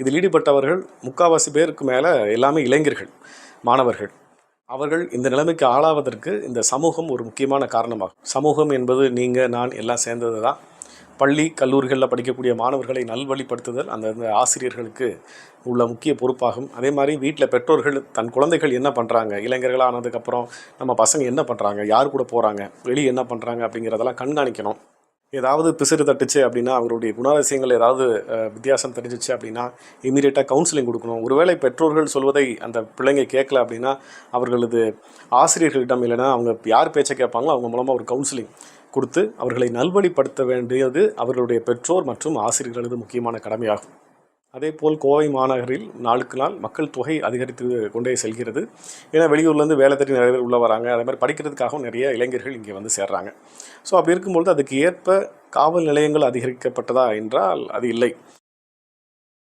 இதில் ஈடுபட்டவர்கள் முக்கால்வாசி பேருக்கு மேலே எல்லாமே இளைஞர்கள் மாணவர்கள். அவர்கள் இந்த நிலைமைக்கு ஆளாவதற்கு இந்த சமூகம் ஒரு முக்கியமான காரணமாகும். சமூகம் என்பது நீங்கள் நான் எல்லாம் சேர்ந்தது தான். பள்ளி கல்லூரிகளில் படிக்கக்கூடிய மாணவர்களை நல்வழிப்படுத்துதல் அந்த ஆசிரியர்களுக்கு உள்ள முக்கிய பொறுப்பாகும். அதே மாதிரி வீட்டில் பெற்றோர்கள் தன் குழந்தைகள் என்ன பண்ணுறாங்க இளைஞர்களானதுக்கப்புறம் நம்ம பசங்க என்ன பண்ணுறாங்க யார் கூட போகிறாங்க வெளியே என்ன பண்ணுறாங்க அப்படிங்கிறதெல்லாம் கண்காணிக்கணும். ஏதாவது பிசிறு தட்டுச்சு அப்படின்னா அவருடைய குணாதிசயங்கள் ஏதாவது வித்தியாசம் தெரிஞ்சிச்சு அப்படின்னா இமீடியட்டாக கவுன்சிலிங் கொடுக்கணும். ஒருவேளை பெற்றோர்கள் சொல்வதை அந்த பிள்ளைங்க கேட்கல அப்படின்னா அவர்களது ஆசிரியர்களிடம் இல்லைன்னா அவங்க யார் பேச்சை கேட்பாங்களோ அவங்க மூலமாக ஒரு கவுன்சிலிங் கொடுத்து அவர்களை நல்வழிப்படுத்த வேண்டியது அவர்களுடைய பெற்றோர் மற்றும் ஆசிரியர்களது முக்கியமான கடமையாகும். அதேபோல் கோவை மாநகரில் நாளுக்கு நாள் மக்கள் தொகை அதிகரித்து கொண்டே செல்கிறது. ஏன்னா வெளியூர்லேருந்து வேலை தேடி நிறைய பேர் உள்ளே வராங்க. அதே மாதிரி படிக்கிறதுக்காகவும் நிறைய இளைஞர்கள் இங்கே வந்து சேர்றாங்க. ஸோ அப்படி இருக்கும்பொழுது அதுக்கு ஏற்ப காவல் நிலையங்கள் அதிகரிக்கப்பட்டதா என்றால் அது இல்லை.